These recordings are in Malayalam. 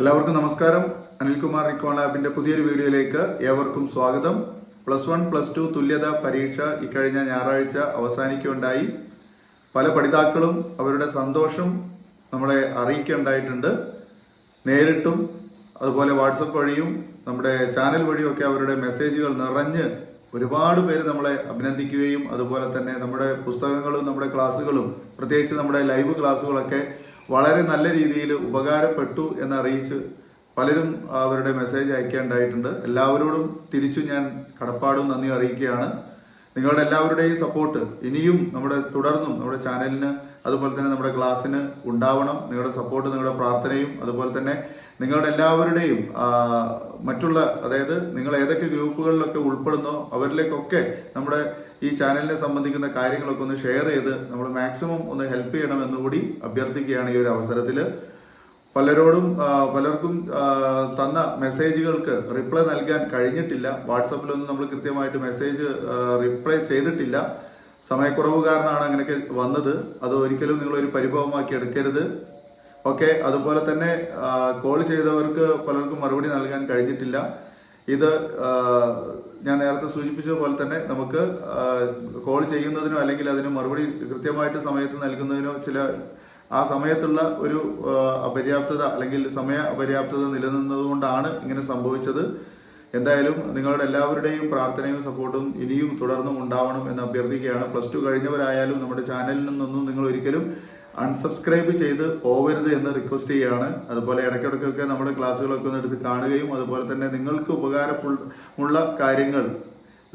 എല്ലാവർക്കും നമസ്കാരം. അനിൽകുമാർ റിക്കോൺ ലാബിന്റെ പുതിയൊരു വീഡിയോയിലേക്ക് ഏവർക്കും സ്വാഗതം. പ്ലസ് വൺ പ്ലസ് ടു തുല്യത പരീക്ഷ ഇക്കഴിഞ്ഞ ഞായറാഴ്ച അവസാനിക്കുകയുണ്ടായി. പല പഠിതാക്കളും അവരുടെ സന്തോഷം നമ്മളെ അറിയിക്കുകയുണ്ടായിട്ടുണ്ട്. നേരിട്ടും അതുപോലെ വാട്സപ്പ് വഴിയും നമ്മുടെ ചാനൽ വഴിയും ഒക്കെ അവരുടെ മെസ്സേജുകൾ നിറഞ്ഞ് ഒരുപാട് പേര് നമ്മളെ അഭിനന്ദിക്കുകയും അതുപോലെ തന്നെ നമ്മുടെ പുസ്തകങ്ങളും നമ്മുടെ ക്ലാസ്സുകളും പ്രത്യേകിച്ച് നമ്മുടെ ലൈവ് ക്ലാസ്സുകളൊക്കെ വളരെ നല്ല രീതിയിൽ ഉപകാരപ്പെട്ടു എന്നറിയിച്ച് പലരും അവരുടെ മെസ്സേജ് അയക്കേണ്ടായിട്ടുണ്ട്. എല്ലാവരോടും തിരിച്ചു ഞാൻ കടപ്പാടും നന്ദി അറിയിക്കുകയാണ്. നിങ്ങളുടെ എല്ലാവരുടെയും സപ്പോർട്ട് ഇനിയും നമ്മുടെ തുടർന്നും നമ്മുടെ ചാനലിന് അതുപോലെ തന്നെ നമ്മുടെ ക്ലാസ്സിന് ഉണ്ടാവണം. നിങ്ങളുടെ സപ്പോർട്ട് നിങ്ങളുടെ പ്രാർത്ഥനയും അതുപോലെ തന്നെ നിങ്ങളുടെ എല്ലാവരുടെയും മറ്റുള്ള അതായത് നിങ്ങൾ ഏതൊക്കെ ഗ്രൂപ്പുകളിലൊക്കെ ഉൾപ്പെടുന്നോ അവരിലേക്കൊക്കെ നമ്മുടെ ഈ ചാനലിനെ സംബന്ധിക്കുന്ന കാര്യങ്ങളൊക്കെ ഒന്ന് ഷെയർ ചെയ്ത് നമ്മൾ മാക്സിമം ഒന്ന് ഹെൽപ്പ് ചെയ്യണമെന്ന് കൂടി അഭ്യർത്ഥിക്കുകയാണ് ഈ ഒരു അവസരത്തിൽ പലരോടും പലർക്കും തന്ന മെസ്സേജുകൾക്ക് റിപ്ലൈ നൽകാൻ കഴിഞ്ഞിട്ടില്ല. വാട്സപ്പിലൊന്നും നമ്മൾ കൃത്യമായിട്ട് മെസ്സേജ് റിപ്ലൈ ചെയ്തിട്ടില്ല. സമയക്കുറവ് കാരണമാണ് അങ്ങനെയൊക്കെ വന്നത്. അത് ഒരിക്കലും നിങ്ങൾ ഒരു പരിഭവമാക്കി എടുക്കരുത്. ഓക്കെ അതുപോലെ തന്നെ കോൾ ചെയ്തവർക്ക് പലർക്കും മറുപടി നൽകാൻ കഴിഞ്ഞിട്ടില്ല. ഇത് ഞാൻ നേരത്തെ സൂചിപ്പിച്ചതുപോലെ തന്നെ നമുക്ക് കോൾ ചെയ്യുന്നതിനോ അല്ലെങ്കിൽ അതിന് മറുപടി കൃത്യമായിട്ട് സമയത്ത് നൽകുന്നതിനോ ചില ആ സമയത്തുള്ള ഒരു അപര്യാപ്തത അല്ലെങ്കിൽ സമയ അപര്യാപ്തത നിലനിന്നതുകൊണ്ടാണ് ഇങ്ങനെ സംഭവിച്ചത്. എന്തായാലും നിങ്ങളുടെ എല്ലാവരുടെയും പ്രാർത്ഥനയും സപ്പോർട്ടും ഇനിയും തുടർന്നും ഉണ്ടാവണം എന്ന് അഭ്യർത്ഥിക്കുകയാണ്. പ്ലസ് ടു കഴിഞ്ഞവരായാലും നമ്മുടെ ചാനലിൽ നിന്നൊന്നും നിങ്ങൾ ഒരിക്കലും അൺസബ്സ്ക്രൈബ് ചെയ്ത് പോവരുത് എന്ന് റിക്വസ്റ്റ് ചെയ്യുകയാണ് അതുപോലെ ഇടയ്ക്കിടയ്ക്കൊക്കെ നമ്മുടെ ക്ലാസ്സുകളൊക്കെ ഒന്ന് എടുത്ത് കാണുകയും അതുപോലെ തന്നെ നിങ്ങൾക്ക് ഉപകാരമുള്ള കാര്യങ്ങൾ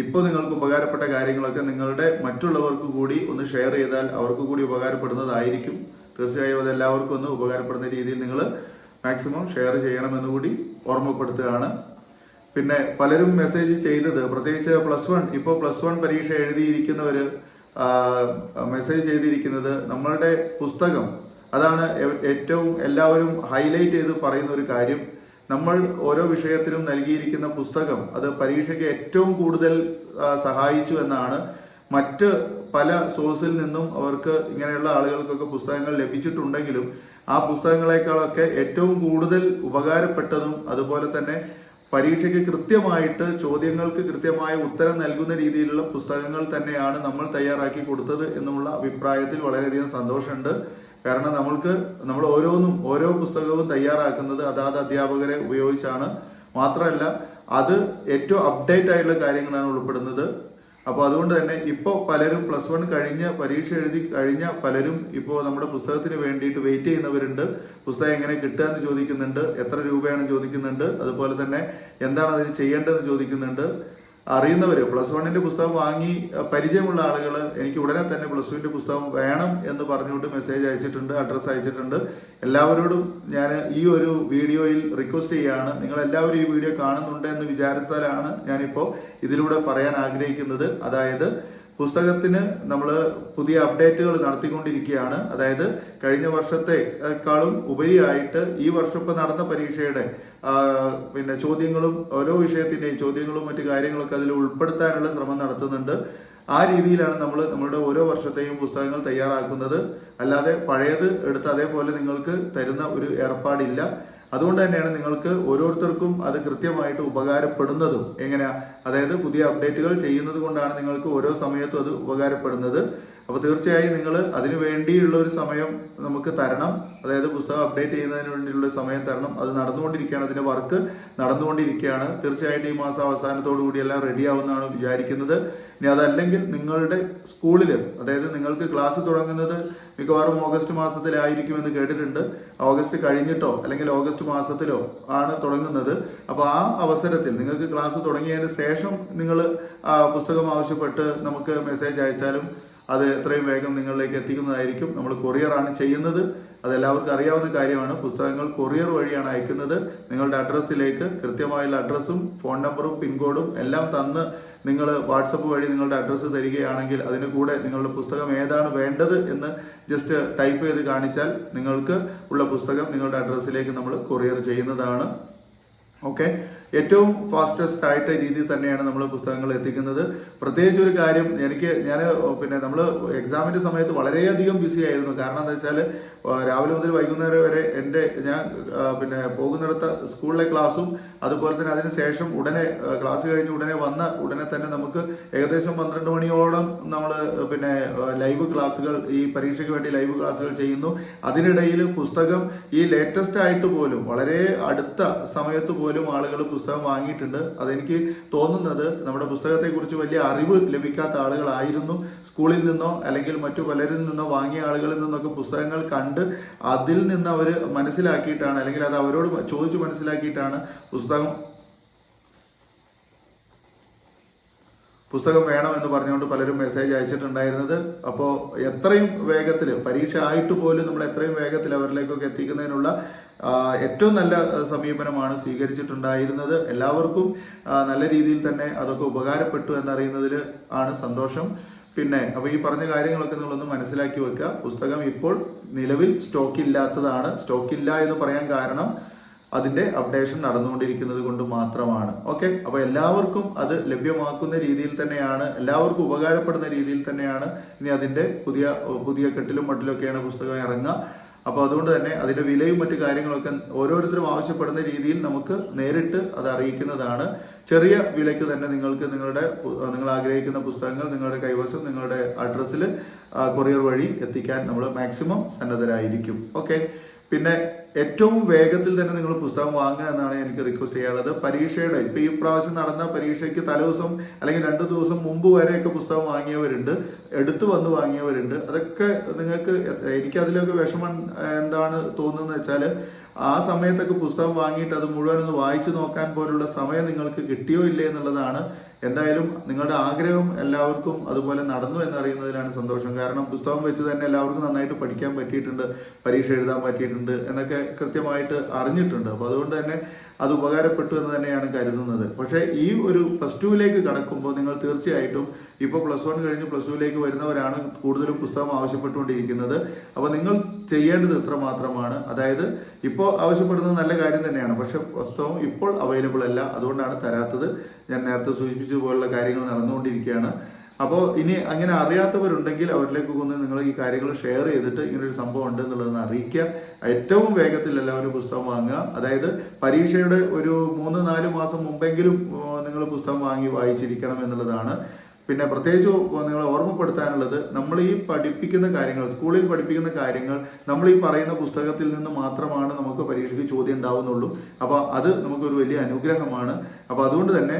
ഇപ്പോൾ നിങ്ങൾക്ക് ഉപകാരപ്പെട്ട കാര്യങ്ങളൊക്കെ നിങ്ങളുടെ മറ്റുള്ളവർക്ക് കൂടി ഒന്ന് ഷെയർ ചെയ്താൽ അവർക്ക് കൂടി ഉപകാരപ്പെടുന്നതായിരിക്കും. തീർച്ചയായും അത് എല്ലാവർക്കും ഒന്ന് ഉപകാരപ്പെടുന്ന രീതിയിൽ നിങ്ങൾ മാക്സിമം ഷെയർ ചെയ്യണമെന്ന് കൂടി ഓർമ്മപ്പെടുത്തുകയാണ്. പിന്നെ പലരും മെസ്സേജ് ചെയ്തത് പ്രത്യേകിച്ച് പ്ലസ് വൺ ഇപ്പോൾ പ്ലസ് വൺ പരീക്ഷ എഴുതിയിരിക്കുന്നവര് ആ, മെസ്സേജ് ചെയ്തിരിക്കുന്നത് നമ്മളുടെ പുസ്തകം. അതാണ് ഏറ്റവും എല്ലാവരും ഹൈലൈറ്റ് ചെയ്ത് പറയുന്ന ഒരു കാര്യം. നമ്മൾ ഓരോ വിഷയത്തിലും നൽകിയിരിക്കുന്ന പുസ്തകം അത് പരീക്ഷയ്ക്ക് ഏറ്റവും കൂടുതൽ സഹായിച്ചു എന്നാണ്. മറ്റ് പല സോഴ്സിൽ നിന്നും അവർക്ക് ഇങ്ങനെയുള്ള ആളുകൾക്കൊക്കെ പുസ്തകങ്ങൾ ലഭിച്ചിട്ടുണ്ടെങ്കിലും ആ പുസ്തകങ്ങളെക്കാളൊക്കെ ഏറ്റവും കൂടുതൽ ഉപകാരപ്പെട്ടതും അതുപോലെ തന്നെ പരീക്ഷയ്ക്ക് കൃത്യമായിട്ട് ചോദ്യങ്ങൾക്ക് കൃത്യമായ ഉത്തരം നൽകുന്ന രീതിയിലുള്ള പുസ്തകങ്ങൾ തന്നെയാണ് നമ്മൾ തയ്യാറാക്കി കൊടുത്തത് എന്നുള്ള അഭിപ്രായത്തിൽ വളരെയധികം സന്തോഷമുണ്ട്. കാരണം നമ്മൾക്ക് നമ്മൾ ഓരോന്നും ഓരോ പുസ്തകവും തയ്യാറാക്കുന്നത് അതാത് അധ്യാപകരെ ഉപയോഗിച്ചാണ്. മാത്രമല്ല അത് ഏറ്റവും അപ്ഡേറ്റ് ആയിട്ടുള്ള കാര്യങ്ങളാണ് ഉൾപ്പെടുന്നത്. അപ്പോൾ അതുകൊണ്ട് തന്നെ ഇപ്പോൾ പലരും പ്ലസ് വൺ കഴിഞ്ഞ പരീക്ഷ എഴുതി കഴിഞ്ഞ പലരും ഇപ്പോൾ നമ്മുടെ പുസ്തകത്തിന് വേണ്ടിയിട്ട് വെയിറ്റ് ചെയ്യുന്നവരുണ്ട്. പുസ്തകം എങ്ങനെ കിട്ടുക എന്ന് ചോദിക്കുന്നുണ്ട്. എത്ര രൂപയാണ് ചോദിക്കുന്നുണ്ട്. അതുപോലെ തന്നെ എന്താണ് അതിന് ചെയ്യേണ്ടതെന്ന് ചോദിക്കുന്നുണ്ട്. അറിയുന്നവര് പ്ലസ് വണ്ണിന്റെ പുസ്തകം വാങ്ങി പരിചയമുള്ള ആളുകൾ എനിക്ക് ഉടനെ തന്നെ പ്ലസ് ടുവിന്റെ പുസ്തകം വേണം എന്ന് പറഞ്ഞുകൊണ്ട് മെസ്സേജ് അയച്ചിട്ടുണ്ട് അഡ്രസ്സ് അയച്ചിട്ടുണ്ട്. എല്ലാവരോടും ഞാൻ ഈ ഒരു വീഡിയോയിൽ റിക്വസ്റ്റ് ചെയ്യുകയാണ് നിങ്ങൾ എല്ലാവരും ഈ വീഡിയോ കാണുന്നുണ്ട് എന്ന് വിചാരത്താലാണ് ഞാനിപ്പോൾ ഇതിലൂടെ പറയാൻ ആഗ്രഹിക്കുന്നത്. അതായത് പുസ്തകത്തിന് നമ്മൾ പുതിയ അപ്ഡേറ്റുകൾ നടത്തിക്കൊണ്ടിരിക്കുകയാണ്. അതായത് കഴിഞ്ഞ വർഷത്തെക്കാളും ഉപരിയായിട്ട് ഈ വർഷം ഇപ്പം നടന്ന പരീക്ഷയുടെ പിന്നെ ചോദ്യങ്ങളും ഓരോ വിഷയത്തിന്റെയും ചോദ്യങ്ങളും മറ്റു കാര്യങ്ങളൊക്കെ അതിൽ ഉൾപ്പെടുത്താനുള്ള ശ്രമം നടത്തുന്നുണ്ട്. ആ രീതിയിലാണ് നമ്മൾ നമ്മളുടെ ഓരോ വർഷത്തെയും പുസ്തകങ്ങൾ തയ്യാറാക്കുന്നത്. അല്ലാതെ പഴയത് എടുത്ത് അതേപോലെ നിങ്ങൾക്ക് തരുന്ന ഒരു ഏർപ്പാടില്ല. അതുകൊണ്ട് തന്നെയാണ് നിങ്ങൾക്ക് ഓരോരുത്തർക്കും അത് കൃത്യമായിട്ട് ഉപകാരപ്പെടുന്നതും. എങ്ങനെയാ? അതായത് പുതിയ അപ്ഡേറ്റുകൾ ചെയ്യുന്നത് കൊണ്ടാണ് നിങ്ങൾക്ക് ഓരോ സമയത്തും അത് ഉപകാരപ്പെടുന്നത്. അപ്പോൾ തീർച്ചയായും നിങ്ങൾ അതിനു വേണ്ടിയുള്ള ഒരു സമയം നമുക്ക് തരണം. അതായത് പുസ്തകം അപ്ഡേറ്റ് ചെയ്യുന്നതിന് വേണ്ടിയുള്ള സമയം തരണം. അത് നടന്നുകൊണ്ടിരിക്കുകയാണ്. അതിന്റെ വർക്ക് നടന്നുകൊണ്ടിരിക്കുകയാണ്. തീർച്ചയായിട്ടും ഈ മാസം അവസാനത്തോടു കൂടി എല്ലാം റെഡി ആവുമെന്നാണ് വിചാരിക്കുന്നത്. ഇനി അതല്ലെങ്കിൽ നിങ്ങളുടെ സ്കൂളിൽ അതായത് നിങ്ങൾക്ക് ക്ലാസ് തുടങ്ങുന്നത് മിക്കവാറും ഓഗസ്റ്റ് മാസത്തിലായിരിക്കും എന്ന് കേട്ടിട്ടുണ്ട്. ഓഗസ്റ്റ് കഴിഞ്ഞിട്ടോ അല്ലെങ്കിൽ ഓഗസ്റ്റ് മാസത്തിലോ ആണ് തുടങ്ങുന്നത്. അപ്പോൾ ആ അവസരത്തിൽ നിങ്ങൾക്ക് ക്ലാസ് തുടങ്ങിയതിന് ശേഷം നിങ്ങൾ പുസ്തകം ആവശ്യപ്പെട്ട് നമുക്ക് മെസ്സേജ് അയച്ചാലും അത് എത്രയും വേഗം നിങ്ങളിലേക്ക് എത്തിക്കുന്നതായിരിക്കും. നമ്മൾ കൊറിയറാണ് ചെയ്യുന്നത്. അതെല്ലാവർക്കും അറിയാവുന്ന കാര്യമാണ്. പുസ്തകങ്ങൾ കൊറിയർ വഴിയാണ് അയക്കുന്നത്. നിങ്ങളുടെ അഡ്രസ്സിലേക്ക് കൃത്യമായുള്ള അഡ്രസ്സും ഫോൺ നമ്പറും പിൻകോഡും എല്ലാം തന്ന് നിങ്ങൾ വാട്സപ്പ് വഴി നിങ്ങളുടെ അഡ്രസ്സ് തരികയാണെങ്കിൽ അതിന് കൂടെ നിങ്ങളുടെ പുസ്തകം ഏതാണ് വേണ്ടത് എന്ന് ജസ്റ്റ് ടൈപ്പ് ചെയ്ത് കാണിച്ചാൽ നിങ്ങൾക്ക് ഉള്ള പുസ്തകം നിങ്ങളുടെ അഡ്രസ്സിലേക്ക് നമ്മൾ കൊറിയർ ചെയ്യുന്നതാണ്. ഓക്കെ ഏറ്റവും ഫാസ്റ്റസ്റ്റ് ആയിട്ട് രീതിയിൽ തന്നെയാണ് നമ്മൾ പുസ്തകങ്ങൾ എത്തിക്കുന്നത്. പ്രത്യേകിച്ച് ഒരു കാര്യം എനിക്ക് ഞാൻ പിന്നെ നമ്മൾ എക്സാമിന്റെ സമയത്ത് വളരെയധികം ബിസി ആയിരുന്നു. കാരണം എന്താ വെച്ചാൽ രാവിലെ മുതൽ വൈകുന്നേരം വരെ എന്റെ ഞാൻ പിന്നെ പോകുന്നിടത്ത സ്കൂളിലെ ക്ലാസ്സും അതുപോലെ തന്നെ അതിന് ശേഷം ഉടനെ ക്ലാസ് കഴിഞ്ഞ് ഉടനെ വന്ന ഉടനെ തന്നെ നമുക്ക് ഏകദേശം പന്ത്രണ്ട് മണിയോളം നമ്മൾ പിന്നെ ലൈവ് ക്ലാസ്സുകൾ ഈ പരീക്ഷയ്ക്ക് വേണ്ടി ലൈവ് ക്ലാസ്സുകൾ ചെയ്യുന്നു. അതിനിടയിൽ പുസ്തകം ഈ ലേറ്റസ്റ്റ് ആയിട്ട് പോലും വളരെ അടുത്ത സമയത്ത് പോലും ആളുകൾ പുസ്തകം വാങ്ങിയിട്ടുണ്ട്. അതെനിക്ക് തോന്നുന്നത് നമ്മുടെ പുസ്തകത്തെക്കുറിച്ച് വലിയ അറിവ് ലഭിക്കാത്ത ആളുകളായിരുന്നു. സ്കൂളിൽ നിന്നോ അല്ലെങ്കിൽ മറ്റു പലരിൽ നിന്നോ വാങ്ങിയ ആളുകളിൽ നിന്നൊക്കെ പുസ്തകങ്ങൾ കണ്ട് അതിൽ നിന്ന് അവർ മനസ്സിലാക്കിയിട്ടാണ് അല്ലെങ്കിൽ അത് അവരോട് ചോദിച്ചു മനസ്സിലാക്കിയിട്ടാണ് പുസ്തകം പുസ്തകം വേണമെന്ന് പറഞ്ഞുകൊണ്ട് പലരും മെസ്സേജ് അയച്ചിട്ടുണ്ടായിരുന്നത്. അപ്പോൾ എത്രയും വേഗത്തിൽ പരീക്ഷ ആയിട്ട് പോലും നമ്മൾ എത്രയും വേഗത്തിൽ അവരിലേക്കൊക്കെ എത്തിക്കുന്നതിനുള്ള ഏറ്റവും നല്ല സമീപനമാണ് സ്വീകരിച്ചിട്ടുണ്ടായിരുന്നത്. എല്ലാവർക്കും നല്ല രീതിയിൽ തന്നെ അതൊക്കെ ഉപകാരപ്പെട്ടു എന്നറിയുന്നതിൽ ആണ് സന്തോഷം. പിന്നെ അപ്പോൾ ഈ പറഞ്ഞ കാര്യങ്ങളൊക്കെ നിങ്ങളൊന്ന് മനസ്സിലാക്കി വെക്കുക. പുസ്തകം ഇപ്പോൾ നിലവിൽ സ്റ്റോക്ക് ഇല്ലാത്തതാണ്. സ്റ്റോക്ക് ഇല്ല എന്ന് പറയാൻ കാരണം അതിന്റെ അപ്ഡേഷൻ നടന്നുകൊണ്ടിരിക്കുന്നത് കൊണ്ട് മാത്രമാണ്. ഓക്കെ അപ്പോൾ എല്ലാവർക്കും അത് ലഭ്യമാക്കുന്ന രീതിയിൽ തന്നെയാണ് എല്ലാവർക്കും ഉപകാരപ്പെടുന്ന രീതിയിൽ തന്നെയാണ് ഇനി അതിന്റെ പുതിയ പുതിയ കെട്ടിലും മട്ടിലൊക്കെയാണ് പുസ്തകം ഇറങ്ങുക. അപ്പോൾ അതുകൊണ്ട് തന്നെ അതിന്റെ വിലയും മറ്റു കാര്യങ്ങളൊക്കെ ഓരോരുത്തരും ആവശ്യപ്പെടുന്ന രീതിയിൽ നമുക്ക് നേരിട്ട് അത് അറിയിക്കുന്നതാണ്. ചെറിയ വിലയ്ക്ക് തന്നെ നിങ്ങൾക്ക് നിങ്ങളുടെ നിങ്ങൾ ആഗ്രഹിക്കുന്ന പുസ്തകങ്ങൾ നിങ്ങളുടെ കൈവശം നിങ്ങളുടെ അഡ്രസ്സിൽ കൊറിയർ വഴി എത്തിക്കാൻ നമ്മൾ മാക്സിമം സന്നദ്ധരായിരിക്കും. ഓക്കെ പിന്നെ ഏറ്റവും വേഗത്തിൽ തന്നെ നിങ്ങൾ പുസ്തകം വാങ്ങുക എന്നാണ് എനിക്ക് റിക്വസ്റ്റ് ചെയ്യാനുള്ളത്. പരീക്ഷയുടെ ഇപ്പൊ ഈ പ്രാവശ്യം നടന്ന പരീക്ഷയ്ക്ക് തലേദിവസം അല്ലെങ്കിൽ രണ്ട് ദിവസം മുമ്പ് വരെയൊക്കെ പുസ്തകം വാങ്ങിയവരുണ്ട്. എടുത്തു വന്ന് വാങ്ങിയവരുണ്ട്. അതൊക്കെ നിങ്ങൾക്ക് എനിക്ക് അതിലൊക്കെ വിഷമം എന്താണ് തോന്നുന്നത് വെച്ചാൽ ആ സമയത്തൊക്കെ പുസ്തകം വാങ്ങിയിട്ട് അത് മുഴുവൻ ഒന്ന് വായിച്ചു നോക്കാൻ പോലുള്ള സമയം നിങ്ങൾക്ക് കിട്ടിയോ ഇല്ലേ എന്നുള്ളതാണ്. എന്തായാലും നിങ്ങളുടെ ആഗ്രഹം എല്ലാവർക്കും അതുപോലെ നടന്നു എന്നറിയുന്നതിലാണ് സന്തോഷം. കാരണം പുസ്തകം വെച്ച് തന്നെ എല്ലാവർക്കും നന്നായിട്ട് പഠിക്കാൻ പറ്റിയിട്ടുണ്ട് പരീക്ഷ എഴുതാൻ പറ്റിയിട്ടുണ്ട് എന്നൊക്കെ കൃത്യമായിട്ട് അറിഞ്ഞിട്ടുണ്ട്. അപ്പോൾ അതുകൊണ്ട് തന്നെ അത് ഉപകാരപ്പെട്ടു എന്ന് തന്നെയാണ് കരുതുന്നത്. പക്ഷേ ഈ ഒരു പ്ലസ് ടുവിലേക്ക് കടക്കുമ്പോൾ നിങ്ങൾ തീർച്ചയായിട്ടും ഇപ്പോൾ പ്ലസ് വൺ കഴിഞ്ഞ് പ്ലസ് ടുവിലേക്ക് വരുന്നവരാണ് കൂടുതലും പുസ്തകം ആവശ്യപ്പെട്ടുകൊണ്ടിരിക്കുന്നത്. അപ്പോൾ നിങ്ങൾ ചെയ്യേണ്ടത് ഇത്ര മാത്രമാണ്. അതായത് ഇപ്പോൾ ആവശ്യപ്പെടുന്നത് നല്ല കാര്യം തന്നെയാണ്. പക്ഷെ പുസ്തകം ഇപ്പോൾ അവൈലബിൾ അല്ല. അതുകൊണ്ടാണ് തരാത്തത്. ഞാൻ നേരത്തെ സൂചിപ്പിച്ചതുപോലുള്ള കാര്യങ്ങൾ നടന്നുകൊണ്ടിരിക്കുകയാണ്. അപ്പോൾ ഇനി അങ്ങനെ അറിയാത്തവരുണ്ടെങ്കിൽ അവരിലേക്ക് ഒന്ന് നിങ്ങൾ ഈ കാര്യങ്ങൾ ഷെയർ ചെയ്തിട്ട് ഇങ്ങനൊരു സംഭവം ഉണ്ട് എന്നുള്ളതെന്ന് അറിയിക്കുക. ഏറ്റവും വേഗത്തിൽ എല്ലാവരും പുസ്തകം വാങ്ങുക. അതായത് പരീക്ഷയുടെ ഒരു മൂന്ന് നാല് മാസം മുമ്പെങ്കിലും നിങ്ങൾ പുസ്തകം വാങ്ങി വായിച്ചിരിക്കണം എന്നുള്ളതാണ്. പിന്നെ പ്രത്യേകിച്ച് നിങ്ങളെ ഓർമ്മപ്പെടുത്താനുള്ളത് നമ്മൾ ഈ പഠിപ്പിക്കുന്ന കാര്യങ്ങൾ സ്കൂളിൽ പഠിപ്പിക്കുന്ന കാര്യങ്ങൾ നമ്മൾ ഈ പറയുന്ന പുസ്തകത്തിൽ നിന്ന് മാത്രമാണ് നമുക്ക് പരീക്ഷയ്ക്ക് ചോദ്യം ഉണ്ടാവുന്നുള്ളൂ. അപ്പോൾ അത് നമുക്കൊരു വലിയ അനുഗ്രഹമാണ്. അപ്പോൾ അതുകൊണ്ട് തന്നെ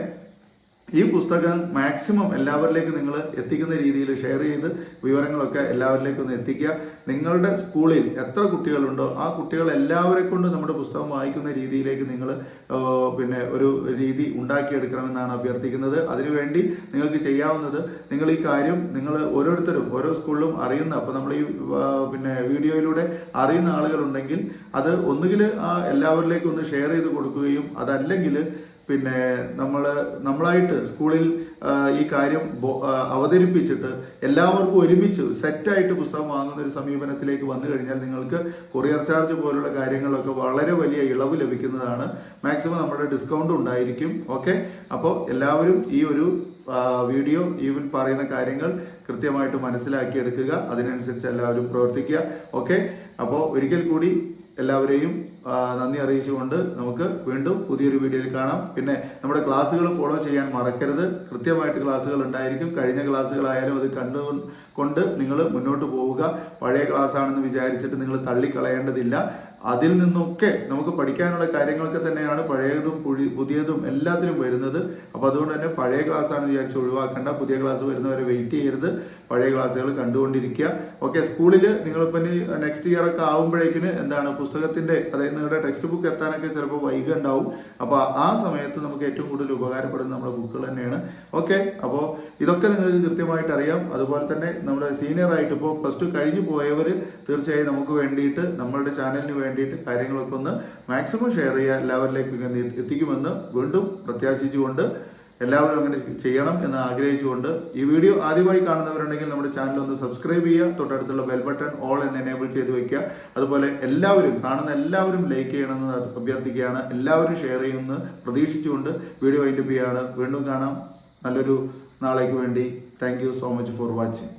ഈ പുസ്തകം മാക്സിമം എല്ലാവരിലേക്ക് നിങ്ങൾ എത്തിക്കുന്ന രീതിയിൽ ഷെയർ ചെയ്ത് വിവരങ്ങളൊക്കെ എല്ലാവരിലേക്കും ഒന്ന് എത്തിക്കുക. നിങ്ങളുടെ സ്കൂളിൽ എത്ര കുട്ടികളുണ്ടോ ആ കുട്ടികൾ എല്ലാവരെ കൊണ്ട് നമ്മുടെ പുസ്തകം വായിക്കുന്ന രീതിയിലേക്ക് നിങ്ങൾ പിന്നെ ഒരു രീതി ഉണ്ടാക്കിയെടുക്കണമെന്നാണ് അഭ്യർത്ഥിക്കുന്നത്. അതിനുവേണ്ടി നിങ്ങൾക്ക് ചെയ്യാവുന്നത് നിങ്ങൾ ഈ കാര്യം നിങ്ങൾ ഓരോരുത്തരും ഓരോ സ്കൂളിലും അറിയുന്ന അപ്പോൾ നമ്മൾ ഈ പിന്നെ വീഡിയോയിലൂടെ അറിയുന്ന ആളുകളുണ്ടെങ്കിൽ അത് ഒന്നുകിൽ ആ എല്ലാവരിലേക്കും ഒന്ന് ഷെയർ ചെയ്ത് കൊടുക്കുകയും അതല്ലെങ്കിൽ പിന്നെ നമ്മൾ നമ്മളായിട്ട് സ്കൂളിൽ ഈ കാര്യം അവതരിപ്പിച്ചിട്ട് എല്ലാവർക്കും ഒരുമിച്ച് സെറ്റായിട്ട് പുസ്തകം വാങ്ങുന്ന ഒരു സമീപനത്തിലേക്ക് വന്നു കഴിഞ്ഞാൽ നിങ്ങൾക്ക് കൊറിയർ ചാർജ് പോലുള്ള കാര്യങ്ങളൊക്കെ വളരെ വലിയ ഇളവ് ലഭിക്കുന്നതാണ്. മാക്സിമം നമ്മുടെ ഡിസ്കൗണ്ട് ഉണ്ടായിരിക്കും. ഓക്കെ? അപ്പോൾ എല്ലാവരും ഈ ഒരു വീഡിയോ ഈവൻ പറയുന്ന കാര്യങ്ങൾ കൃത്യമായിട്ട് മനസ്സിലാക്കിയെടുക്കുക. അതിനനുസരിച്ച് എല്ലാവരും പ്രവർത്തിക്കുക. ഓക്കെ? അപ്പോൾ ഒരിക്കൽ കൂടി എല്ലാവരെയും നന്ദി അറിയിച്ചുകൊണ്ട് നമുക്ക് വീണ്ടും പുതിയൊരു വീഡിയോയിൽ കാണാം. പിന്നെ നമ്മുടെ ക്ലാസ്സുകൾ ഫോളോ ചെയ്യാൻ മറക്കരുത്. കൃത്യമായിട്ട് ക്ലാസ്സുകൾ ഉണ്ടായിരിക്കും. കഴിഞ്ഞ ക്ലാസ്സുകളായാലും അത് കണ്ടു കൊണ്ട് നിങ്ങൾ മുന്നോട്ട് പോവുക. പഴയ ക്ലാസ് ആണെന്ന് വിചാരിച്ചിട്ട് നിങ്ങൾ തള്ളിക്കളയേണ്ടതില്ല. അതിൽ നിന്നൊക്കെ നമുക്ക് പഠിക്കാനുള്ള കാര്യങ്ങളൊക്കെ തന്നെയാണ് പഴയതും പുഴി- പുതിയതും എല്ലാത്തിലും വരുന്നത്. അപ്പോൾ അതുകൊണ്ട് തന്നെ പഴയ ക്ലാസ് ആണ് വിചാരിച്ച് ഒഴിവാക്കേണ്ട. പുതിയ ക്ലാസ് വരുന്നവരെ വെയിറ്റ് ചെയ്യരുത്. പഴയ ക്ലാസ്സുകൾ കണ്ടുകൊണ്ടിരിക്കുക. ഓക്കെ സ്കൂളിൽ നിങ്ങളിപ്പോൾ നെക്സ്റ്റ് ഇയർ ഒക്കെ ആകുമ്പോഴേക്കിന് എന്താണ് പുസ്തകത്തിന്റെ അതായത് നിങ്ങളുടെ ടെക്സ്റ്റ് ബുക്ക് എത്താനൊക്കെ ചിലപ്പോൾ വൈകി ഉണ്ടാവും. അപ്പോൾ ആ സമയത്ത് നമുക്ക് ഏറ്റവും കൂടുതൽ ഉപകാരപ്പെടുന്ന നമ്മുടെ ബുക്കുകൾ തന്നെയാണ്. ഓക്കെ അപ്പോൾ ഇതൊക്കെ നിങ്ങൾക്ക് കൃത്യമായിട്ട് അറിയാം. അതുപോലെ തന്നെ നമ്മുടെ സീനിയർ ആയിട്ട് ഇപ്പോൾ പ്ലസ് ടു കഴിഞ്ഞു പോയവർ തീർച്ചയായും നമുക്ക് വേണ്ടിയിട്ട് നമ്മളുടെ ചാനലിന് വേണ്ടിയിട്ട് കാര്യങ്ങളൊക്കെ ഒന്ന് മാക്സിമം ഷെയർ ചെയ്യുക എല്ലാവരിലേക്കും എത്തിക്കുമെന്ന് വീണ്ടും പ്രത്യാശിച്ചുകൊണ്ട് എല്ലാവരും അങ്ങനെ ചെയ്യണം എന്ന് ആഗ്രഹിച്ചുകൊണ്ട് ഈ വീഡിയോ ആദ്യമായി കാണുന്നവരുണ്ടെങ്കിൽ നമ്മുടെ ചാനൽ ഒന്ന് സബ്സ്ക്രൈബ് ചെയ്യുക തൊട്ടടുത്തുള്ള ബെൽ ബട്ടൺ ഓൾ എന്ന് എനേബിൾ ചെയ്ത് വെക്കുക. അതുപോലെ എല്ലാവരും കാണുന്ന എല്ലാവരും ലൈക്ക് ചെയ്യണമെന്ന് അഭ്യർത്ഥിക്കുകയാണ്. എല്ലാവരും ഷെയർ ചെയ്യുമെന്ന് പ്രതീക്ഷിച്ചുകൊണ്ട് വീഡിയോ വൈൻഡപ്പ് ചെയ്യുകയാണ് വീണ്ടും കാണാം. നല്ലൊരു നാളേക്ക് വേണ്ടി. Thank so much for watching